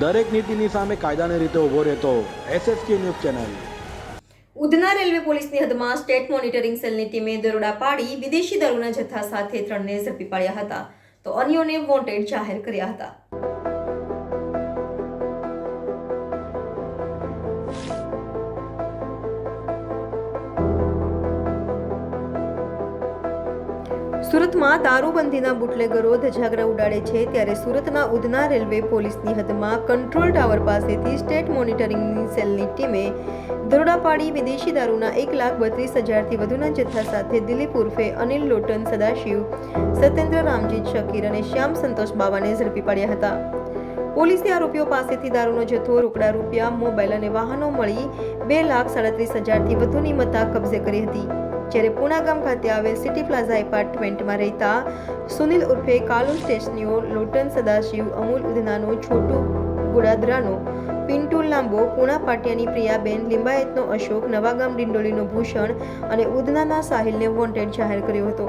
દરેક નીતિની સામે કાયદાની રીતે ઊભો રહેતો SSK news channel. Udhna railway પોલીસની હદમાં સ્ટેટ મોનિટરિંગ સેલની ટીમે દરોડા પાડી વિદેશી દારૂના જથ્થા સાથે ત્રણને ઝડપી પાડ્યા હતા. તો અન્યોને વોન્ટેડ જાહેર કર્યા હતા. સુરતમાં દારૂબંધીના બુટલેગરો ધજાગરા ઉડાડે છે ત્યારે સુરતના ઉધના રેલવે પોલીસની હદમાં કંટ્રોલ ટાવર પાસેથી સ્ટેટ મોનિટરિંગની સેલની ટીમે દરોડા પાડી વિદેશી દારૂના એક લાખ બત્રીસ હજારથી વધુના જથ્થા સાથે દિલીપ ઉર્ફે અનિલ લોટન, સદાશિવ, સત્યેન્દ્ર, રામજીત શકીર અને શ્યામ સંતોષ બાવાને ઝડપી પાડ્યા હતા. પોલીસે આરોપીઓ પાસેથી દારૂનો જથ્થો, રોકડા રૂપિયા, મોબાઈલ અને વાહનો મળી બે લાખ સાડત્રીસ હજારથી વધુની મત્તા કબજે કરી હતી. જ્યારે પૂનાગામ ખાતે આવેલ સિટી પ્લાઝા એપાર્ટમેન્ટમાં રહેતા સુનિલ ઉર્ફે કાલુ સ્ટેશનીઓ લોટન સદાશિવ, અમૂલ ઉધનાનો, છોટુ ગુડાદરાનો, પિન્ટુ લાંબો પુણા પાટિયાની પ્રિયાબેન, લિંબાયતનો અશોક નવાગામ ડિંડોલીનો ભૂષણ અને ઉધનાના સાહિલને વોન્ટેડ જાહેર કર્યો હતો.